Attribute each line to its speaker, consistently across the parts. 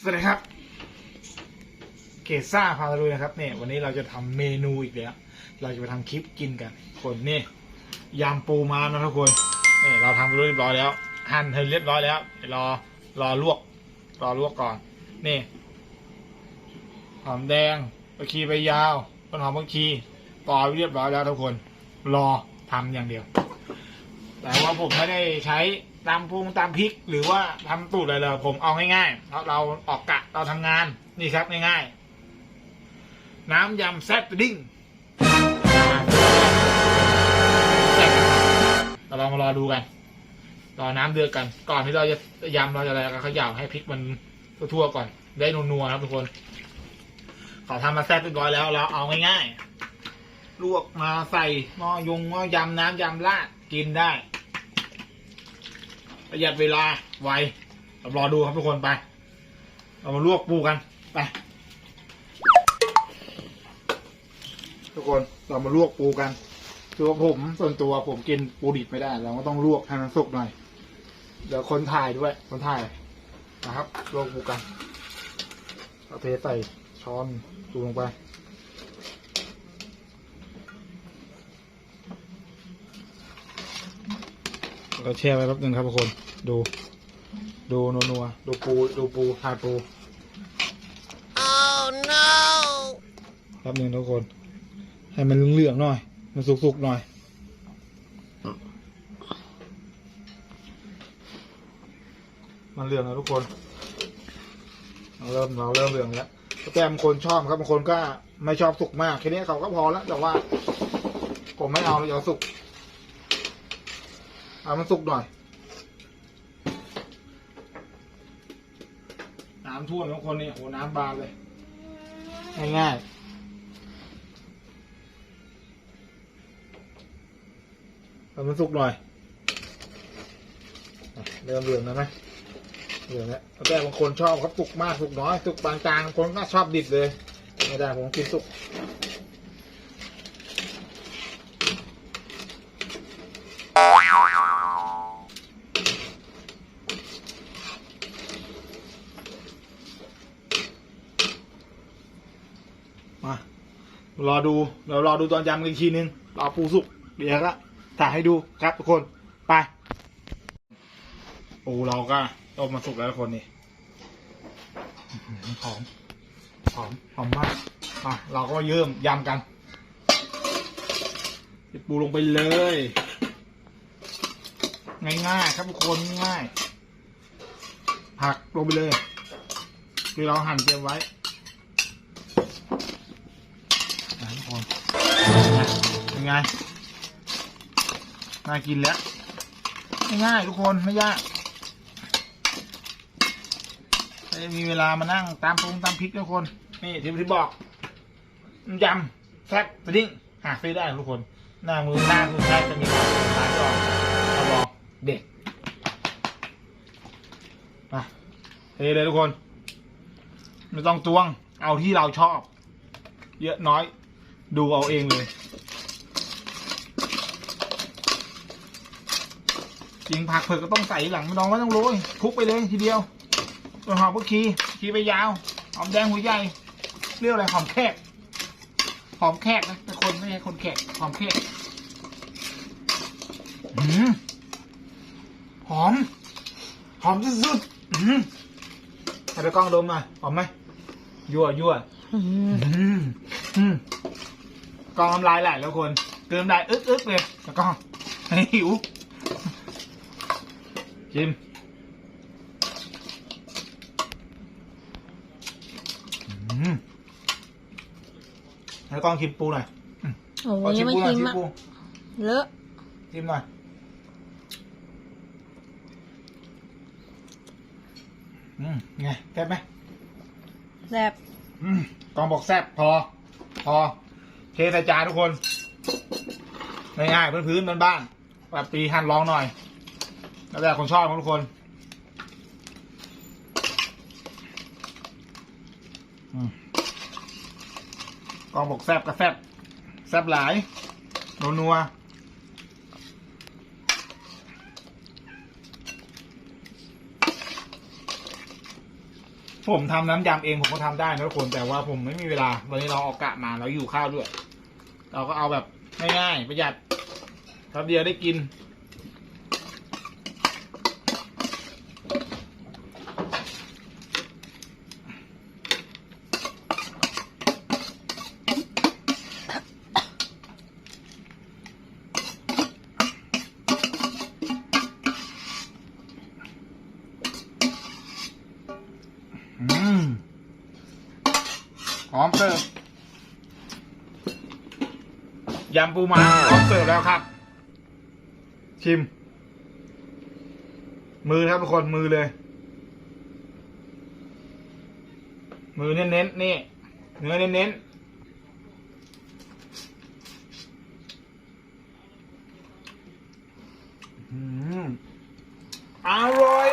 Speaker 1: สวัสดีครับ เกซ่าพาลุยนะครับเนี่ยวันนี้เราจะทำเมนูอีกแล้ว เราจะไปทำคลิปกินกัน คนนี่ยำปูม้านะทุกคนนี่เราทำไปเรียบร้อยแล้ว หั่นให้เรียบร้อยแล้วรอรอลวก รอลวกก่อน นี่หอมแดงตะคีใบยาวต้นหอมบางชีปอยเรียบร้อยแล้วทุกคน รอทำอย่างเดียว แต่ว่าผมไม่ได้ใช้ ตามพุงตามพริกหรือว่าทำตูดอะไรเลยผมเอาง่ายๆเราเราออกกะเราทำงานนี่ครับง่ายๆ น้ำยำแซ่บดิ้งเราลองมารอดูกันรอน้ำเดือดกัน ก่อนที่เราจะยำเราจะอะไรก็เขย่าให้พริกมันทั่วๆก่อน ได้นัวๆครับทุกคนขอทำมาแซ่บเรียบร้อยแล้ว เราเอาง่ายๆลวกมาใส่หม้อยงหม้อยำน้ำยำราดกินได้ ประหยัดเวลาไวเรารอดูครับทุกคนไปเรามาลวกปูกันไปทุกคนเรามาลวกปูกันคือว่าผมส่วนตัวผมกินปูดิบไม่ได้ เราก็ต้องลวกให้มันสุกหน่อย เดี๋ยวคนถ่ายด้วย คนถ่ายนะครับลวกปูกันเอาเทใส่ช้อนปูลงไป แล้วก็แช่ไว้แป๊บนึงครับทุกคน ดู ดูนัวนัวๆดูปู ดูปูทายปู
Speaker 2: Oh no!
Speaker 1: แป๊บนึงทุกคน ให้มันเหลืองๆหน่อย มันสุกๆหน่อยมันเหลืองแล้วทุกคน เราเริ่มเราเริ่มเหลืองแล้วแต่บางคนชอบครับบางคนก็ไม่ชอบสุกมากแค่นี้เขาก็พอแล้วแต่ว่า ผมไม่เอาเราเอาสุก เอามันสุกหน่อย น้ำท่วมทุกคนนี่โหน้ำบานเลย ง่ายๆเอามันสุกหน่อย เริ่มเหลืองแล้วไหมเหลืองแล้วแต่บางคนชอบครับสุกมากสุกน้อยสุกปานกลางบางคนก็ชอบดิบเลย ไม่ได้ผมกินสุก รอดูเดี๋ยวรอดูตอนยำกันอีกทีนึงรอปูสุกเดี๋ยวก็ถ่ายให้ดูครับทุกคนไปปูเราก็ต้มมาสุกแล้วทุกคนนี่หอมหอมหอมมากมาเราก็เยิ่มยำกันปูลงไปเลย ง่ายๆครับทุกคนง่ายผักลงไปเลยที่เราหั่นเตรียมไว้ นะทุกคนเป็นไงน่ากินแล้วง่ายๆทุกคนไม่ยากไม่ได้มีเวลามานั่งตามปรุงตามพริกทุกคนนี่ที่ที่บอกยำแซ่บสดิ้งหาซื้อได้ทุกคน หน้ามือหน้าคือแทบจะมีความร้านก็มาบอกเด็กมาเทเลยทุกคน ไม่ต้องตวงเอาที่เราชอบ เยอะน้อย ดูเอาเองเลย จริงผักเผือกก็ต้องใส่หลังไม่ต้องไม่ต้องโรยคลุกไปเลยทีเดียวต้นหอมก็คีคีไปยาวหอมแดงหัวใหญ่เรียกอะไรหอมแขกหอมแขกนะแต่คนไม่ใช่คนแขกหอมแขกอืมหอม หอมสุดๆอืมให้ไปกล้องดมหน่อยหอมไหมยั่วยั่วอืมอืม กองน้ำลายไหลแล้วคนเกินได้อึ๊กอึ๊กเลยแล้วก็ให้หิวชิมอืมให้กล้องชิมปูหน่อย
Speaker 2: โอ้
Speaker 1: ขอยชิ
Speaker 2: ยั
Speaker 1: ม
Speaker 2: งไม่
Speaker 1: ปูหน่อย
Speaker 2: ชิม
Speaker 1: ชิม
Speaker 2: อะ
Speaker 1: ปู
Speaker 2: เลอะ
Speaker 1: ชิมหน่อยอืมไงแซ่บไหม
Speaker 2: แซ่บ
Speaker 1: อืมกองบอกแซบพอ พอ เทใส่จานทุกคนง่ายๆพื้นๆบ้านๆแบบปีหั่นลองหน่อยแล้วแต่คนชอบของทุกคนกองบอกแซบก็แซบแซบหลายนัวๆผมทำน้ำยำเองผมก็ทำได้นะทุกคนแต่ว่าผมไม่มีเวลา วันนี้เราเอากะมาเราอยู่ข้าวด้วย เราก็เอาแบบง่ายๆประหยัดแป๊บเดียวได้กิน อืมพร้อมเสิร์ฟ ยำปูม้าพร้อมเสิร์ฟแล้วครับ ชิม มือครับทุกคนมือเลย มือเน้นๆนี่เนื้อเน้นๆอืมอร่อย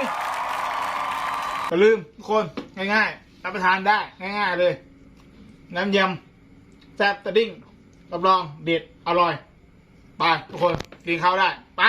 Speaker 1: อย่าลืมทุกคนง่ายๆรับประทานได้ ง่าย ๆ เลย น้ำยำแซ่บตะดิ้ง รับรองเด็ดอร่อย ไปทุกคนกินข้าวได้ ไป